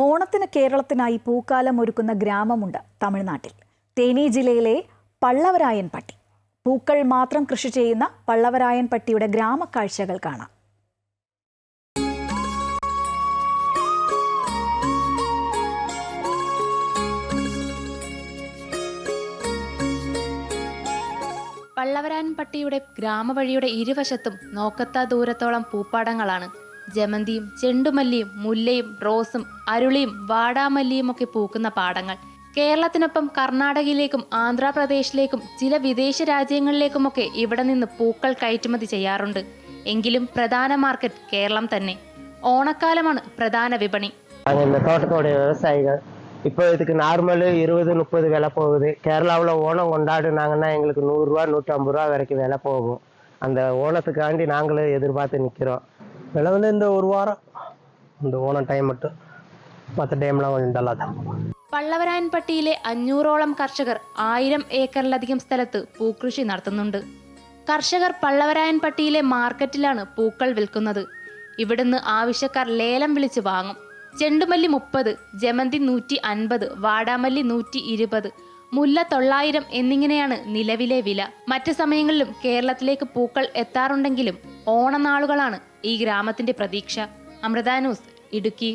ഓണത്തിന് കേരളത്തിനായി പൂക്കാലം ഒരുക്കുന്ന ഗ്രാമമുണ്ട് തമിഴ്നാട്ടിൽ. തേനി ജില്ലയിലെ പള്ളവരായൻ പട്ടി. പൂക്കൾ മാത്രം കൃഷി ചെയ്യുന്ന പള്ളവരായൻ പട്ടിയുടെ ഗ്രാമക്കാഴ്ചകൾ കാണാം. പള്ളവരാൻപട്ടിയുടെ ഗ്രാമവഴിയുടെ ഇരുവശത്തും നോക്കത്താ ദൂരത്തോളം പൂപ്പാടങ്ങളാണ്. ജമന്തിയും ചെണ്ടുമല്ലിയും മുല്ലയും റോസും അരുളിയും വാടാമല്ലിയും ഒക്കെ പൂക്കുന്ന പാടങ്ങൾ കേരളത്തിനൊപ്പം കർണാടകയിലേക്കും ആന്ധ്രാപ്രദേശിലേക്കും ചില വിദേശ രാജ്യങ്ങളിലേക്കുമൊക്കെ ഇവിടെ നിന്ന് പൂക്കൾ കയറ്റുമതി ചെയ്യാറുണ്ട് എങ്കിലും പ്രധാന മാർക്കറ്റ് കേരളം തന്നെ ഓണക്കാലമാണ് പ്രധാന വിപണി நாங்கள் இந்த தோட்டத்தோடைய விவசாயிகள் இப்போ இதுக்கு நார்மல் இருபது முப்பது விலை போகுது கேரளாவில் ஓணம் கொண்டாடுனாங்கன்னா எங்களுக்கு நூறுரூவா நூற்றம்பது ரூபா வரைக்கும் விலை போகும் அந்த ஓணத்துக்காண்டி நாங்களும் எதிர்பார்த்து நிற்கிறோம் വെള്ളം ಒಂದು ಒಂದು ವಾರ ಒಂದು ಓಣ ಟೈಮ್ ಇಟ್ಟು ಮತ್ತೆ ಡೇಮ್ಳ ಉಂಟಲ್ಲ ಅದು പള്ളവരായൻപട്ടിയിലെ അഞ്ഞൂറോളം കർഷകർ ആയിരം ഏക്കറിലധികം സ്ഥലത്ത് പൂക്കൃഷി നടത്തുന്നുണ്ട്. കർഷകർ പള്ളവരായൻപട്ടിയിലെ മാർക്കറ്റിലാണ് പൂക്കൾ വിൽക്കുന്നത്. ഇവിടുന്ന് ആവശ്യക്കാർ ലേലം വിളിച്ച് വാങ്ങും. ചെണ്ടുമല്ലി മുപ്പത് ജമന്തി നൂറ്റി അൻപത് വാടാമല്ലി നൂറ്റി ഇരുപത് മുല്ല തൊള്ളായിരം എന്നിങ്ങനെയാണ് നിലവിലെ വില. മറ്റ് സമയങ്ങളിലും കേരളത്തിലേക്ക് പൂക്കൾ എത്താറുണ്ടെങ്കിലും ഓണനാളുകളാണ് ഈ ഗ്രാമത്തിന്റെ പ്രതീക്ഷ അമൃതാനൂസ് ഇടുക്കി